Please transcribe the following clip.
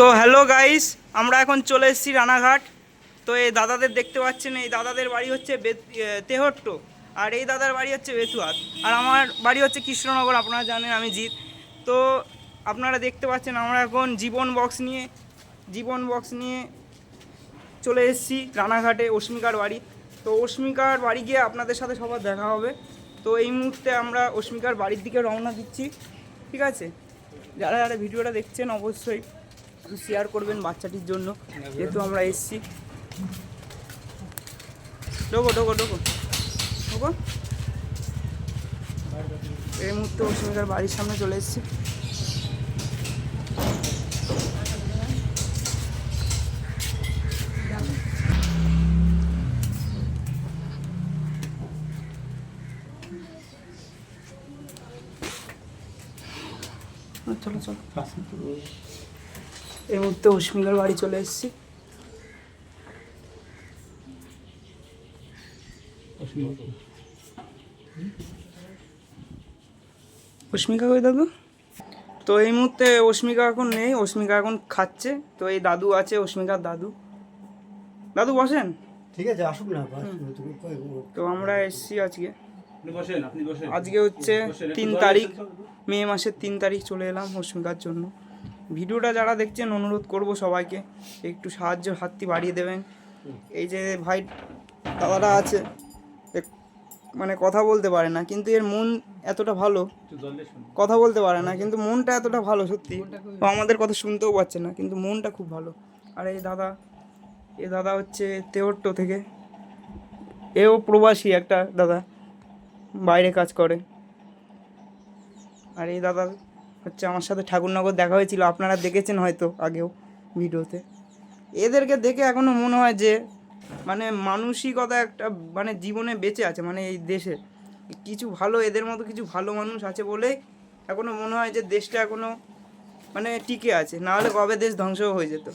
তো hello guys আমরা এখন চলে এসেছি রানাঘাট। তো এই দাদাদের দেখতে পাচ্ছেন, এই দাদাদের বাড়ি হচ্ছে তেহট্ট। আর এই দাদার বাড়ি হচ্ছে বেতুয়াত আর আমার বাড়ি হচ্ছে কৃষ্ণনগর, আপনারা জানেন আমি জিৎ। তো আপনারা দেখতে পাচ্ছেন, আমরা এখন জীবন বক্স নিয়ে জীবন বক্স নিয়ে চলে এসেছি রানাঘাটে অস্মিকার বাড়ি। তো অস্মিকার বাড়ি গিয়ে আপনাদের সাথে সবার দেখা হবে। তো এই মুহূর্তে আমরা অস্মিকার বাড়ির দিকে রওনা দিচ্ছি। ঠিক আছে? যারা যারা ভিডিওটা দেখছেন, অবশ্যই শেয়ার করবেন বাচ্চাটির জন্য। যেহেতু আমরা এসছি। ঢোকো ঢোকো ঢোকো। ঢোকো। এই মুহূর্তে অস্মিকার বাড়ির সামনে চলে এসেছি। চলো চলো। এই মুহূর্তে অস্মিকার বাড়ি চলে এসেছি। অস্মিকা কই দাদু? তো এই মুহূর্তে অস্মিকা এখন নেই অস্মিকা এখন খাচ্ছে। তো এই দাদু আছে অস্মিকার দাদু। দাদু বসেন। ঠিক আছে আসুক না তো আমরা এসেছি আজকে। আপনি বসেন আপনি বসেন। আজকে হচ্ছে তিন তারিখ মে মাসের তিন তারিখ চলে এলাম অস্মিকার জন্য। ভিডিওটা যারা দেখছেন, অনুরোধ করব সবাইকে একটু সাহায্য হাতটি বাড়িয়ে দেবেন। এই যে ভাই দাদাটা আছে মানে কথা বলতে পারে না, কিন্তু এর মন এতটা ভালো। কথা বলতে পারে না, কিন্তু মনটা এতটা ভালো, সত্যি। আমাদের কথা শুনতেও পাচ্ছে না, কিন্তু মনটা খুব ভালো। আর এই দাদা, এ দাদা হচ্ছে তেহট্ট থেকে। এও প্রবাসী একটা দাদা, বাইরে কাজ করে। আর এই দাদা হচ্ছে আমার সাথে ঠাকুরনগর দেখা হয়েছিল, আপনারা দেখেছেন হয়তো আগেও ভিডিওতে। এদেরকে দেখে এখনও মনে হয় যে মানে মানসিকতা একটা মানে জীবনে বেঁচে আছে মানে এই দেশে। কিছু ভালো, এদের মতো কিছু ভালো মানুষ আছে বলেই এখনও মনে হয় যে দেশটা এখনও মানে টিকে আছে নাহলে কবে দেশ ধ্বংস হয়ে যেত।